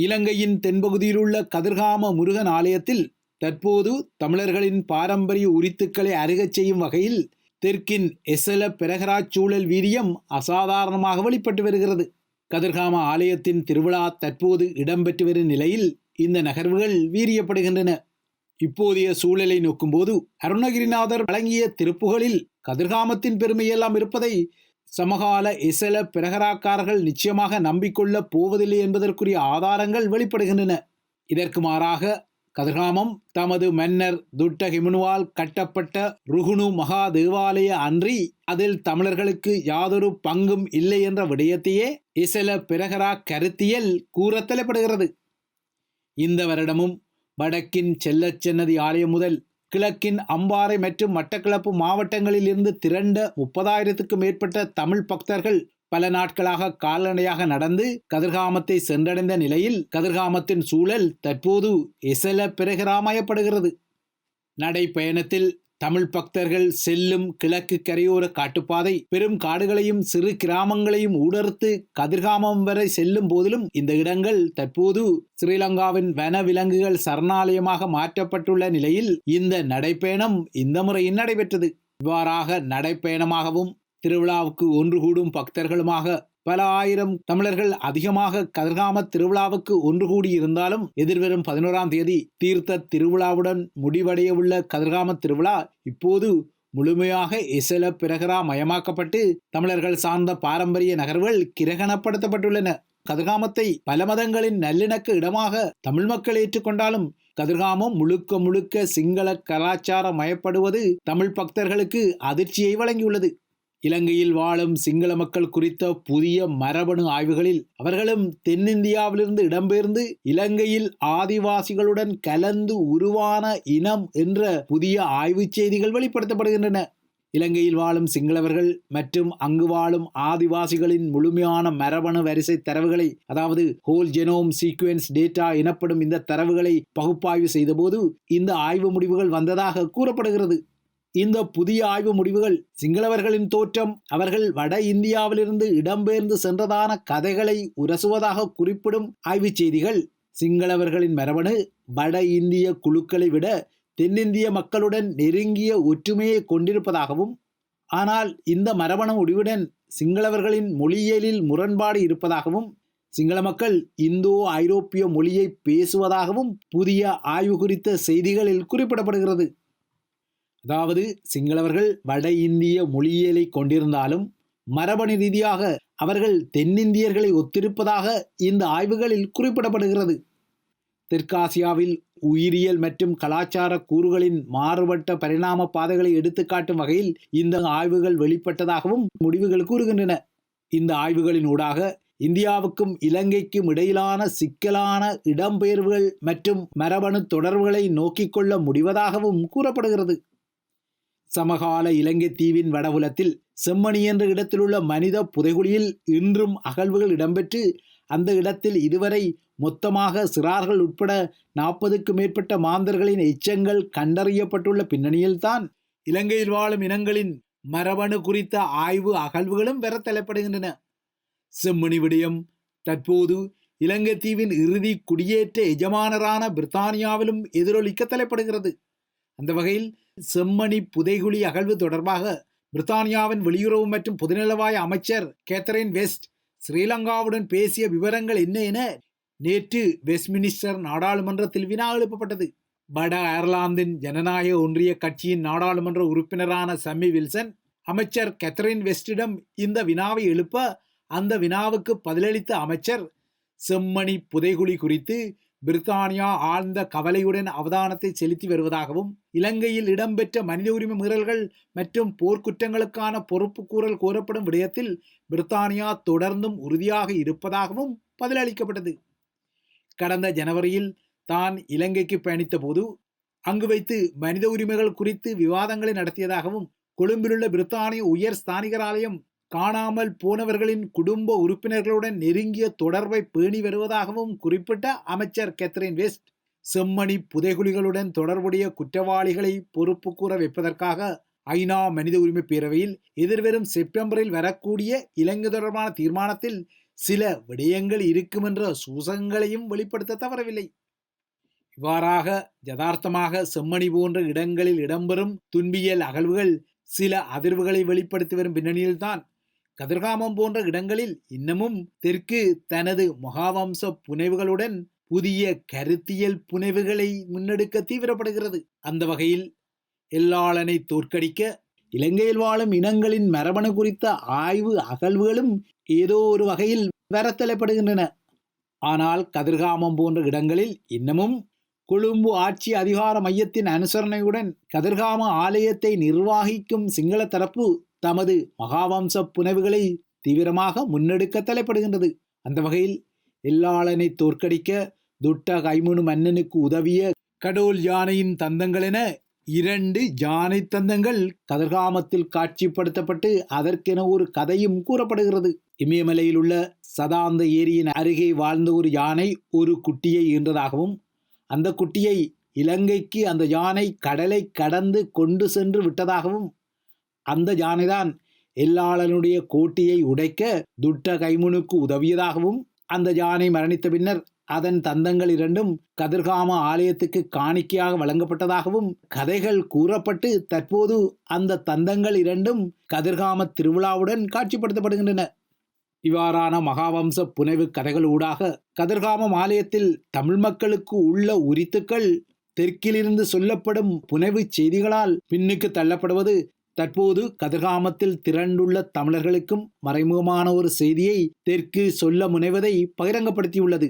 இலங்கையின் தென்பகுதியிலுள்ள கதிர்காம முருகன் ஆலயத்தில் தற்போது தமிழர்களின் பாரம்பரிய உரித்துக்களை அருகச் செய்யும் வகையில் தெற்கின் எசல பிரகராஜ் சூழல் வீரியம் அசாதாரணமாக வெளிப்பட்டு வருகிறது. கதிர்காம ஆலயத்தின் திருவிழா தற்போது இடம்பெற்று வரும் நிலையில் இந்த நகர்வுகள் வீரியப்படுகின்றன. இப்போதைய சூழலை நோக்கும்போது அருணகிரிநாதர் வழங்கிய திருப்புகளில் கதிர்காமத்தின் பெருமையெல்லாம் இருப்பதை சமகால இசல பிரகராக்காரர்கள் நிச்சயமாக நம்பிக்கொள்ளப் போவதில்லை என்பதற்குரிய ஆதாரங்கள் வெளிப்படுகின்றன. இதற்கு மாறாக கதிர்காமம் தமது மன்னர் துட்டஹிமுனுவால் கட்டப்பட்ட ருகுணு மகா தேவாலய அன்றி அதில் தமிழர்களுக்கு யாதொரு பங்கும் இல்லை என்ற விடயத்தையே இசல பிரகரா கருத்தியல் கூற தலைப்படுகிறது. இந்த வருடமும் வடக்கின் செல்லச்சென்னதி ஆலயம் முதல் கிழக்கின் அம்பாறை மற்றும் மட்டக்களப்பு மாவட்டங்களில் இருந்து திரண்ட முப்பதாயிரத்துக்கும் மேற்பட்ட தமிழ் பக்தர்கள் பல நாட்களாக கால்நடையாக நடந்து கதிர்காமத்தை சென்றடைந்த நிலையில் கதிர்காமத்தின் சூழல் தற்போது எசல பிரகராமயப்படுகிறது நடைப்பயணத்தில் தமிழ் பக்தர்கள் செல்லும் கிழக்கு கரையோர காட்டுப்பாதை பெரும் காடுகளையும் சிறு கிராமங்களையும் ஊடறுத்து கதிர்காமம் வரை செல்லும் போதிலும் இந்த இடங்கள் தற்போது ஸ்ரீலங்காவின் வன விலங்குகள் சரணாலயமாக மாற்றப்பட்டுள்ள நிலையில் இந்த நடைப்பயணம் இந்த முறையில் நடைபெற்றது. இவ்வாறாக நடைப்பயணமாகவும் திருவிழாவுக்கு ஒன்று கூடும் பக்தர்களுமாக பல ஆயிரம் தமிழர்கள் அதிகமாக கதிர்காம திருவிழாவுக்கு ஒன்று கூடி இருந்தாலும் எதிர்வரும் பதினோராம் தேதி தீர்த்த திருவிழாவுடன் முடிவடைய உள்ள கதிர்காம திருவிழா இப்போது முழுமையாக இசல பிரகரா மயமாக்கப்பட்டு தமிழர்கள் சார்ந்த பாரம்பரிய நகர்வுகள் கிரகணப்படுத்தப்பட்டுள்ளன. கதிர்காமத்தை பல மதங்களின் நல்லிணக்க இடமாக தமிழ் மக்கள் ஏற்றுக்கொண்டாலும் கதிர்காமம் முழுக்க முழுக்க சிங்கள கலாச்சார மயப்படுவது தமிழ் பக்தர்களுக்கு அதிர்ச்சியை வழங்கியுள்ளது. இலங்கையில் வாழும் சிங்கள மக்கள் குறித்த புதிய மரபணு ஆய்வுகளில் அவர்களும் தென்னிந்தியாவிலிருந்து இடம்பெயர்ந்து இலங்கையில் ஆதிவாசிகளுடன் கலந்து உருவான இனம் என்ற புதிய ஆய்வுச் செய்திகள் வெளிப்படுத்தப்படுகின்றன. இலங்கையில் வாழும் சிங்களவர்கள் மற்றும் அங்கு வாழும் ஆதிவாசிகளின் முழுமையான மரபணு வரிசை தரவுகளை அதாவது ஹோல் ஜெனோம் சீக்வென்ஸ் டேட்டா எனப்படும் இந்த தரவுகளை பகுப்பாய்வு செய்தபோது இந்த ஆய்வு முடிவுகள் வந்ததாக கூறப்படுகிறது. இந்த புதிய ஆய்வு முடிவுகள் சிங்களவர்களின் தோற்றம் அவர்கள் வட இந்தியாவிலிருந்து இடம்பெயர்ந்து சென்றதான கதைகளை உரசுவதாக குறிப்பிடும் ஆய்வுச் செய்திகள் சிங்களவர்களின் மரபணு வட இந்திய குழுக்களை விட தென்னிந்திய மக்களுடன் நெருங்கிய ஒற்றுமையை கொண்டிருப்பதாகவும் ஆனால் இந்த மரபணு முடிவுடன் சிங்களவர்களின் மொழியியலில் முரண்பாடு இருப்பதாகவும் சிங்கள மக்கள் இந்தோ ஐரோப்பிய மொழியை பேசுவதாகவும் புதிய ஆய்வு குறித்த செய்திகளில் குறிப்பிடப்படுகிறது. அதாவது சிங்களவர்கள் வட இந்திய மொழியியலை கொண்டிருந்தாலும் மரபணு ரீதியாக அவர்கள் தென்னிந்தியர்களை ஒத்திருப்பதாக இந்த ஆய்வுகளில் குறிப்பிடப்படுகிறது. தெற்காசியாவில் உயிரியல் மற்றும் கலாச்சார கூறுகளின் மாறுபட்ட பரிணாம பாதைகளை எடுத்துக்காட்டும் வகையில் இந்த ஆய்வுகள் வெளிப்பட்டதாகவும் முடிவுகள் கூறுகின்றன. இந்த ஆய்வுகளின் ஊடாக இந்தியாவுக்கும் இலங்கைக்கும் இடையிலான சிக்கலான இடம்பெயர்வுகள் மற்றும் மரபணு தொடர்புகளை நோக்கிக் கொள்ள முடிவதாகவும் கூறப்படுகிறது. சமகால இலங்கை தீவின் வடபுலத்தில் செம்மணி என்ற இடத்திலுள்ள மனித புதைகுழியில் இன்றும் அகழ்வுகள் இடம்பெற்று அந்த இடத்தில் இதுவரை மொத்தமாக சிறார்கள் உட்பட நாற்பதுக்கும் மேற்பட்ட மாந்தர்களின் எச்சங்கள் கண்டறியப்பட்டுள்ள பின்னணியில்தான் இலங்கையில் வாழும் இனங்களின் மரபணு குறித்த ஆய்வு அகழ்வுகளும் பெற தலைப்படுகின்றன செம்மணி விடயம் தற்போது இலங்கை தீவின் இறுதி குடியேற்ற எஜமானரான பிரித்தானியாவிலும் எதிரொலிக்க தலைப்படுகிறது. அந்த வகையில் செம்மணி புதைகுழி அகழ்வு தொடர்பாக பிரித்தானியாவின் வெளியுறவு மற்றும் பொதுநலவாய அமைச்சர் கேத்தரின் வெஸ்ட் ஸ்ரீலங்காவுடன் பேசிய விவரங்கள் என்ன என நேற்று வெஸ்ட்மினிஸ்டர் நாடாளுமன்றத்தில் வினா எழுப்பப்பட்டது. வட அயர்லாந்தின் ஜனநாயக ஒன்றிய கட்சியின் நாடாளுமன்ற உறுப்பினரான சம்மி வில்சன் அமைச்சர் கேத்தரின் வெஸ்டிடம் இந்த வினாவை எழுப்ப அந்த வினாவுக்கு பதிலளித்த அமைச்சர் செம்மணி புதைகுழி குறித்து பிரித்தானியா ஆழ்ந்த கவலையுடன் அவதானத்தை செலுத்தி வருவதாகவும் இலங்கையில் இடம்பெற்ற மனித உரிமை மீறல்கள் மற்றும் போர்க்குற்றங்களுக்கான பொறுப்பு கூறல் கோரப்படும் விடயத்தில் பிரித்தானியா தொடர்ந்தும் உறுதியாக இருப்பதாகவும் பதிலளிக்கப்பட்டது. கடந்த ஜனவரியில் தான் இலங்கைக்கு பயணித்த போது அங்கு வைத்து மனித உரிமைகள் குறித்து விவாதங்களை நடத்தியதாகவும் கொழும்பிலுள்ள பிரித்தானிய உயர் ஸ்தானிகராலயம் காணாமல் போனவர்களின் குடும்ப உறுப்பினர்களுடன் நெருங்கிய தொடர்பை பேணி வருவதாகவும் குறிப்பிட்ட அமைச்சர் கேத்ரின் வெஸ்ட் செம்மணி புதைகுலிகளுடன் தொடர்புடைய குற்றவாளிகளை பொறுப்பு கூற வைப்பதற்காக ஐநா மனித உரிமை பேரவையில் எதிர்வரும் செப்டம்பரில் வரக்கூடிய இலங்கை தொடர்பான தீர்மானத்தில் சில விடயங்கள் இருக்குமென்ற சூசகங்களையும் வெளிப்படுத்த தவறவில்லை. இவ்வாறாக யதார்த்தமாக செம்மணி போன்ற இடங்களில் இடம்பெறும் துன்பியல் அகழ்வுகள் சில அதிர்வுகளை வெளிப்படுத்தி வரும் பின்னணியில்தான் கதிர்காமம் போன்ற இடங்களில் இன்னமும் தெற்கு தனது மகாவம்ச புனைவுகளுடன் புதிய கருத்தியல் புனைவுகளை முன்னெடுக்க தீவிரப்படுகிறது. அந்த வகையில் எல்லாளனை தோற்கடிக்க இலங்கையில் வாழும் இனங்களின் மரபணு குறித்த ஆய்வு அகழ்வுகளும் ஏதோ ஒரு வகையில் வரத்தலைப்படுகின்றன. ஆனால் கதிர்காமம் போன்ற இடங்களில் இன்னமும் கொழும்பு ஆட்சி அதிகார மையத்தின் அனுசரணையுடன் கதிர்காம ஆலயத்தை நிர்வாகிக்கும் சிங்கள தரப்பு தமது மகாவம்ச புனைவுகளை தீவிரமாக முன்னெடுக்க தலைப்படுகின்றது. அந்த வகையில் எல்லாளனை தோற்கடிக்க துட்ட கைமுனு மன்னனுக்கு உதவிய கடோல் யானையின் தந்தங்கள் என இரண்டு யானை தந்தங்கள் கதிர்காமத்தில் காட்சிப்படுத்தப்பட்டு அதற்கென ஒரு கதையும் கூறப்படுகிறது. இமயமலையில் உள்ள சதாந்த ஏரியின் அருகே வாழ்ந்த ஒரு யானை ஒரு குட்டியை ஈன்றதாகவும் அந்த குட்டியை இலங்கைக்கு அந்த யானை கடலை கடந்து கொண்டு சென்று விட்டதாகவும் அந்த யானைதான் எல்லாளனுடைய கோட்டியை உடைக்க துட்ட கைமுனுக்கு உதவியதாகவும் அந்த யானை மரணித்த பின்னர் அதன் தந்தங்கள் இரண்டும் கதிர்காம ஆலயத்துக்கு காணிக்கையாக வழங்கப்பட்டதாகவும் கதைகள் கூறப்பட்டு தற்போது அந்த தந்தங்கள் இரண்டும் கதிர்காம திருவிழாவுடன் காட்சிப்படுத்தப்படுகின்றன. இவ்வாறான மகாவம்ச புனைவு கதைகளூடாக கதிர்காம கதிர்காமம் ஆலயத்தில் தமிழ் மக்களுக்கு உள்ள உரித்துக்கள் தெற்கிலிருந்து சொல்லப்படும் புனைவு செய்திகளால் பின்னுக்கு தள்ளப்படுவது தற்போது கதிர்காமத்தில் திரண்டுள்ள தமிழர்களுக்கும் மறைமுகமான ஒரு செய்தியை தெற்கு சொல்ல முனைவதை பகிரங்கப்படுத்தியுள்ளது.